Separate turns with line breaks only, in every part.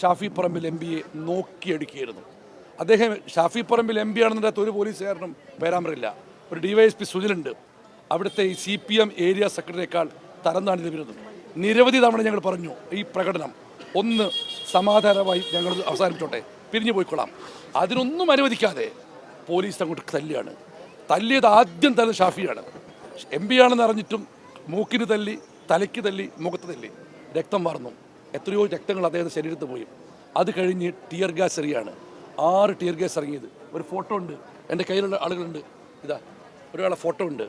Shafi Parambil M പിയെ നോക്കിയെടുക്കിയിരുന്നു അദ്ദേഹം ഷാഫി പറമ്പിൽ എം പി ആണെന്നതിനകത്ത് ഒരു പോലീസുകാരനും പേരാമറില്ല ഒരു ഡി വൈ എസ് പി സുനിലുണ്ട്. അവിടുത്തെ ഈ സി പി എം ഏരിയ സെക്രട്ടറിയേക്കാൾ തരം താഴ്ന്നു വരുന്നത് നിരവധി തവണ ഞങ്ങൾ പറഞ്ഞു ഈ പ്രകടനം ഒന്ന് സമാധാനമായി ഞങ്ങൾ അവസാനിപ്പിച്ചോട്ടെ. പിരിഞ്ഞു പോയിക്കൊള്ളാം. അതിനൊന്നും അനുവദിക്കാതെ പോലീസ് അങ്ങോട്ട് തല്ലിയാണ് തല്ലിയത് ആദ്യം തന്നെ ഷാഫിയാണ്. എം പി ആണെന്ന് അറിഞ്ഞിട്ടും മൂക്കിന് തല്ലി തലയ്ക്ക് തല്ലി മുഖത്ത് തല്ലി രക്തം വാർന്നു. എത്രയോ രക്തങ്ങൾ അദ്ദേഹത്തെ ശരീരത്ത് പോയി. അത് കഴിഞ്ഞ് ടിയർ ഗ്യാസ് എറിയാണ്. ആറ് ടിയർ ഗ്യാസ് ഇറങ്ങിയത്. ഒരു ഫോട്ടോ ഉണ്ട്. എന്റെ കയ്യിലുള്ള ആളുകളുണ്ട്. ഇതാ ഒരാളെ ഫോട്ടോ ഉണ്ട്.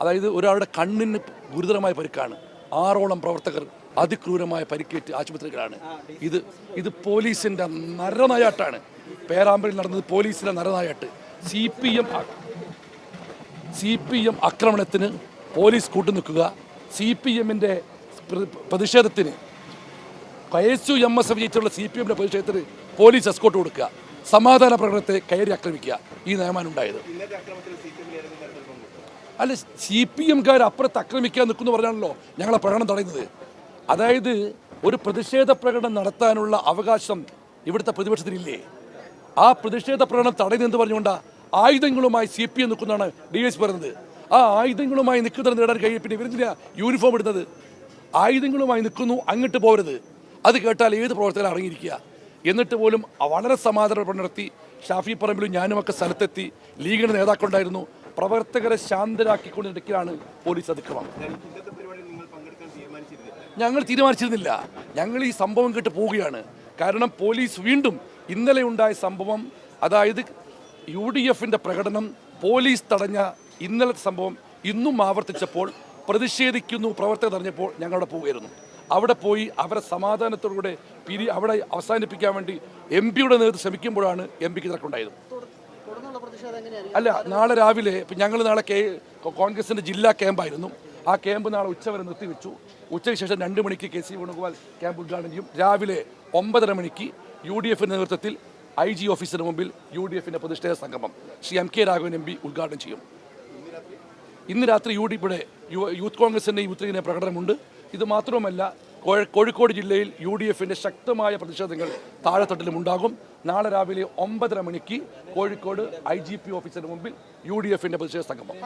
അതായത് ഒരാളുടെ കണ്ണിന് ഗുരുതരമായ പരിക്കാണ്. ആറോളം പ്രവർത്തകർ അതിക്രൂരമായ പരിക്കേറ്റ് ആശുപത്രികളാണ് ഇത് ഇത് പോലീസിന്റെ നരനായാട്ടാണ്. പേരാമ്പ്രയിൽ നടന്നത് പോലീസിന്റെ നരനായാട്ട്. C P M C P M ആക്രമണത്തിന് പോലീസ് കൂട്ടുനിൽക്കുക. സി പി എമ്മിന്റെ പ്രതിഷേധത്തിന് എസ് എം എസ് എഫ് ജയിച്ചുള്ള സി പി എമ്മിന്റെ പ്രതിഷേധത്തിന് പോലീസ് എസ്കോട്ട് കൊടുക്കുക. സമാധാന പ്രകടനത്തെ കയറി ആക്രമിക്കുക. ഈ നിയമമാണ് ഉണ്ടായത്. അല്ല സി പി എംകാർ അപ്പുറത്ത് ആക്രമിക്കാൻ നിൽക്കുന്നു പറഞ്ഞാണല്ലോ ഞങ്ങളെ പ്രകടനം തടയുന്നത്. അതായത് ഒരു പ്രതിഷേധ പ്രകടനം നടത്താനുള്ള അവകാശം ഇവിടുത്തെ പ്രതിപക്ഷത്തിനില്ലേ? ആ പ്രതിഷേധ പ്രകടനം തടയുന്നത് എന്ത് പറഞ്ഞുകൊണ്ടാ? ആയുധങ്ങളുമായി സി പി എം നിൽക്കുന്നതാണ് ഡി എസ് പറയുന്നത്. ആ ആയുധങ്ങളുമായി നിൽക്കുന്നത് നേടാൻ കഴിയും. പിന്നെ ഇവരെന്തിനാ യൂണിഫോം ഇടുന്നത്? ആയുധങ്ങളുമായി നിൽക്കുന്നു അങ്ങോട്ട് പോകരുത് അത് കേട്ടാൽ ഏത് പ്രവർത്തകർ അറിഞ്ഞിരിക്കുക? എന്നിട്ട് പോലും വളരെ സമാധാനം നടത്തി. ഷാഫി പറമ്പിലും ഞാനുമൊക്കെ സ്ഥലത്തെത്തി. ലീഗിന്റെ നേതാക്കളുണ്ടായിരുന്നു. പ്രവർത്തകരെ ശാന്തരാക്കിക്കൊണ്ടിരിക്കലാണ് പോലീസ് അതിക്രമം. ഞങ്ങൾ തീരുമാനിച്ചിരുന്നില്ല. ഞങ്ങൾ ഈ സംഭവം കേട്ട് പോവുകയാണ്. കാരണം പോലീസ് വീണ്ടും ഇന്നലെ ഉണ്ടായ സംഭവം അതായത് യു ഡി എഫിന്റെ പ്രകടനം പോലീസ് തടഞ്ഞ ഇന്നലത്തെ സംഭവം ഇന്നും ആവർത്തിച്ചപ്പോൾ പ്രതിഷേധിക്കുന്നു പ്രവർത്തകർ തടഞ്ഞപ്പോൾ ഞങ്ങളവിടെ പോവുകയായിരുന്നു. അവിടെ പോയി അവരെ സമാധാനത്തോടുകൂടെ പിരി അവിടെ അവസാനിപ്പിക്കാൻ വേണ്ടി എം പിയുടെ നേതൃത്വം ശ്രമിക്കുമ്പോഴാണ് എം പിക്ക് തിരക്കുണ്ടായത് അല്ല നാളെ രാവിലെ ഇപ്പം ഞങ്ങൾ നാളെ കെ കോൺഗ്രസിന്റെ ജില്ലാ ക്യാമ്പായിരുന്നു. ആ ക്യാമ്പ് നാളെ ഉച്ചവരെ നിർത്തിവെച്ചു. ഉച്ചയ്ക്ക് ശേഷം രണ്ട് മണിക്ക് കെ സി വേണുഗോപാൽ ക്യാമ്പ് ഉദ്ഘാടനം ചെയ്യും. രാവിലെ ഒമ്പതര മണിക്ക് യു ഡി എഫിന്റെ നേതൃത്വത്തിൽ ഐ ജി ഓഫീസിന് മുമ്പിൽ യു ഡി എഫിന്റെ പ്രതിഷേധ സംഗമം Sri M K Raghavan M P ഉദ്ഘാടനം ചെയ്യും. ഇന്ന് രാത്രി യു ഡി ഇവിടെ യൂത്ത് കോൺഗ്രസിന്റെ യൂത്ത് ലീഗിന്റെ പ്രകടനമുണ്ട്. ഇത് മാത്രവുമല്ല കോഴിക്കോട് ജില്ലയിൽ യു ഡി എഫിന്റെ ശക്തമായ പ്രതിഷേധങ്ങൾ താഴെത്തട്ടിലും ഉണ്ടാകും. നാളെ രാവിലെ ഒമ്പതര മണിക്ക് കോഴിക്കോട് ഐ ജി പി ഓഫീസിന് മുമ്പിൽ യു ഡി എഫിന്റെ പ്രതിഷേധ സംഗമം